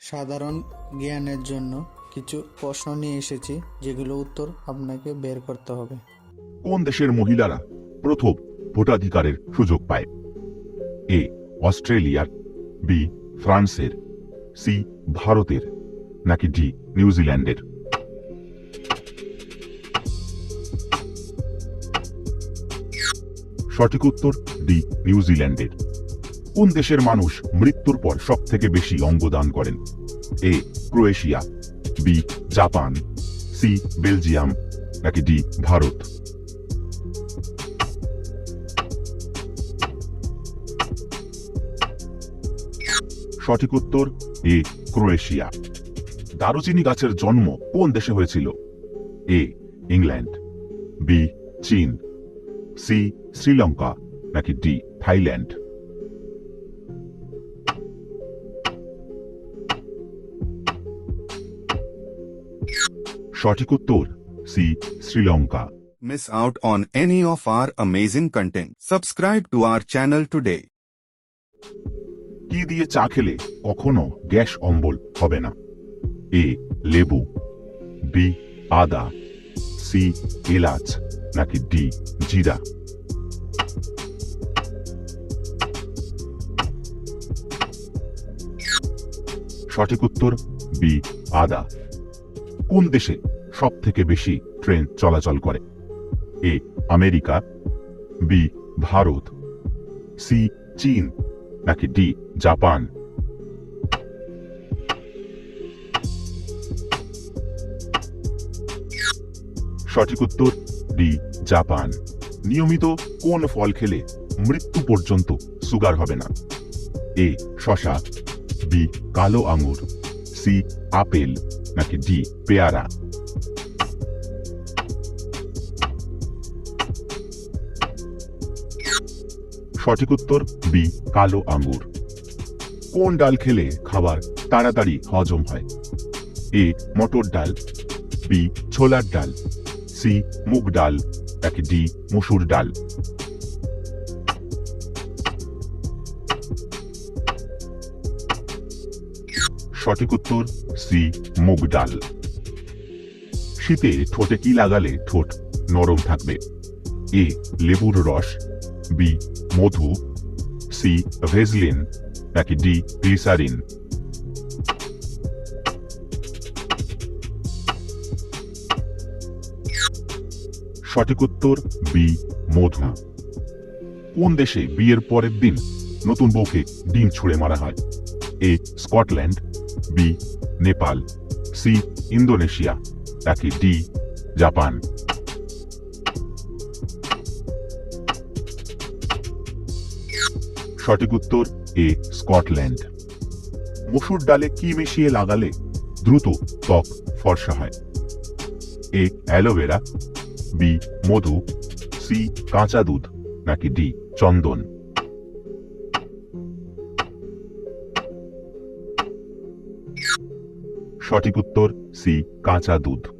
সাধারণ জ্ঞানের জন্য কিছু প্রশ্ন নিয়ে এসেছি, যেগুলো উত্তর আপনাকে বের করতে হবে। কোন দেশের মহিলারা প্রথম ভোটাধিকারের সুযোগ পায়? এ, অস্ট্রেলিয়ার, বি, ফ্রান্সের, সি, ভারতের, নাকি ডি, নিউজিল্যান্ডের? সঠিক উত্তর ডি, নিউজিল্যান্ডের। কোন দেশের মানুষ মৃত্যুর পর সব থেকে বেশি অঙ্গদান করেন? A, Croatia, B, Japan, C, Belgium, নাকি ডি, ভারত? সঠিক উত্তর, এ, ক্রোয়েশিয়া। দারুচিনি গাছের জন্ম কোন দেশে হয়েছিল? এ, ইংল্যান্ড, বি, চীন, সি, শ্রীলঙ্কা, নাকি ডি, থাইল্যান্ড? সঠিক উত্তর C Sri Lanka. Miss out on any of our amazing content. Subscribe to our channel today. কি দিয়ে চা খেলে কখনো গ্যাস অম্বল হবে না? এ লেবু। বি আদা। সি এলাচ। নাকি ডি জিরা। সঠিক উত্তর বি আদা। কোন দেশে সব থেকে বেশি ট্রেন চলাচল করে। A, America, B, Bharat, C, চীন, নাকি ডি, জাপান। সঠিক উত্তর, ডি, জাপান। নিয়মিত কোন ফল খেলে মৃত্যু পর্যন্ত সুগার হবে না? এ, শশা, বি, কালো আঙুর, সি, আপেল, নাকি ডি, পেয়ারা। সঠিক উত্তর, বি, কালো আঙ্গুর। কোন ডাল খেলে খাবার তাড়াতাড়ি হজম হয়? এ, মটর ডাল, বি, ছোলার ডাল, সি, মুগ ডাল নাকি ডি, মসুর ডাল। সঠিক উত্তর, সি, মুগ ডাল। শীতে ঠোঁটে কি লাগালে ঠোঁট নরম থাকবে? এ, লেবুর রস বি, মধু, সি, ভেজলিন, নাকি ডি, গ্লিসারিন? সঠিক উত্তর, বি, মধু। কোন দেশে বিয়ের পরের দিন নতুন বউকে ডিম ছুঁড়ে মারা হয়? A, Scotland, B, Nepal, C, Indonesia, নাকি ডি, জাপান? সঠিক উত্তর, এ, স্কটল্যান্ড। মসুর ডালে কি মিশিয়ে লাগালে দ্রুত ত্বক ফর্সা হয়? এ, অ্যালোভেরা, বি, মধু, সি, কাঁচা দুধ, নাকি ডি, চন্দন। সঠিক উত্তর, সি, কাঁচা দুধ।